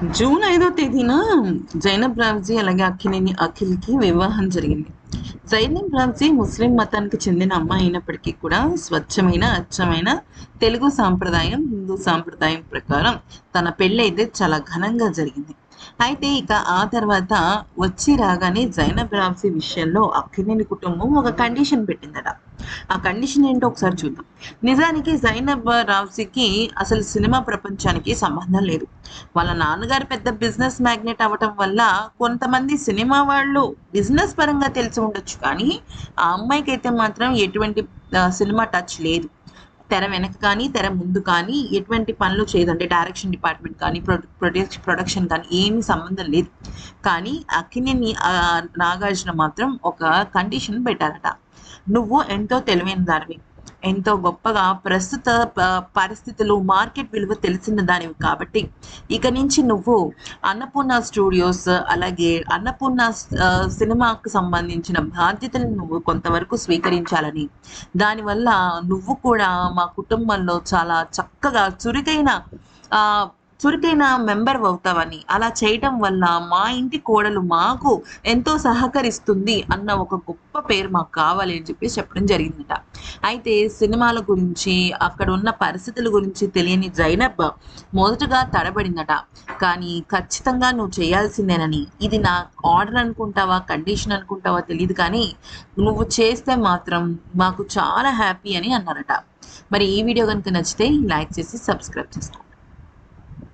June ఐదో తేదీన జైనబ్ రావ్జీ అలాగే అఖిలేని అఖిల్కి వివాహం జరిగింది. జైనబ్ రావ్జీ ముస్లిం మతానికి చెందిన అమ్మాయి అయినప్పటికీ కూడా స్వచ్ఛమైన అచ్చమైన తెలుగు సాంప్రదాయం హిందూ సాంప్రదాయం ప్రకారం తన పెళ్ళి అయితే చాలా ఘనంగా జరిగింది. అయితే ఇక ఆ తర్వాత వచ్చి రాగానే జైనబ్ రావ్జీ విషయంలో అక్కినేని కుటుంబం ఒక కండిషన్ పెట్టిందట. ఆ కండిషన్ ఏంటో ఒకసారి చూద్దాం. నిజానికి జైనబ్ రావ్సీకి అసలు సినిమా ప్రపంచానికి సంబంధం లేదు. వాళ్ళ నాన్నగారు పెద్ద బిజినెస్ మ్యాగ్నెట్ అవ్వటం వల్ల కొంతమంది సినిమా వాళ్ళు బిజినెస్ పరంగా తెలిసి ఉండొచ్చు కానీ ఆ అమ్మాయికి అయితే మాత్రం ఎటువంటి సినిమా టచ్ లేదు. తెర వెనక కానీ తెర ముందు కానీ ఎటువంటి పనులు చేయదు. అంటే డైరెక్షన్ డిపార్ట్మెంట్ కానీ ప్రొడక్ట్ ప్రొడక్షన్ కానీ ఏమీ సంబంధం లేదు. కానీ అక్కినేని ఆ, నాగార్జున మాత్రం ఒక కండిషన్ పెట్టారట. నువ్వు ఎంతో తెలివైన దానివి. ఎంతో గొప్పగా ప్రస్తుత ప- పరిస్థితులు మార్కెట్ విలువ తెలిసిన దానివి కాబట్టి ఇక నుంచి నువ్వు అన్నపూర్ణ స్టూడియోస్ అలాగే అన్నపూర్ణ సినిమాకు సంబంధించిన బాధ్యతలు నువ్వు కొంతవరకు స్వీకరించాలని. దానివల్ల నువ్వు కూడా మా కుటుంబంలో చాలా చక్కగా చురుకైన చురుకైన మెంబర్ అవుతావని. అలా చేయటం వల్ల మా ఇంటి కోడలు మాకు ఎంతో సహకరిస్తుంది అన్న ఒక గొప్ప పేరు మాకు కావాలి అని చెప్పి చెప్పడం జరిగిందట. అయితే సినిమాల గురించి అక్కడ ఉన్న పరిస్థితుల గురించి తెలియని జైనబ్ మొదటగా తడబడిందట. కానీ ఖచ్చితంగా నువ్వు చేయాల్సిందేనని. ఇది నా ఆర్డర్ అనుకుంటావా కండిషన్ అనుకుంటావా తెలియదు కానీ నువ్వు చేస్తే మాత్రం మాకు చాలా హ్యాపీ అని అన్నారట. మరి ఈ వీడియో కనుక నచ్చితే లైక్ చేసి సబ్స్క్రైబ్ చేసుకో.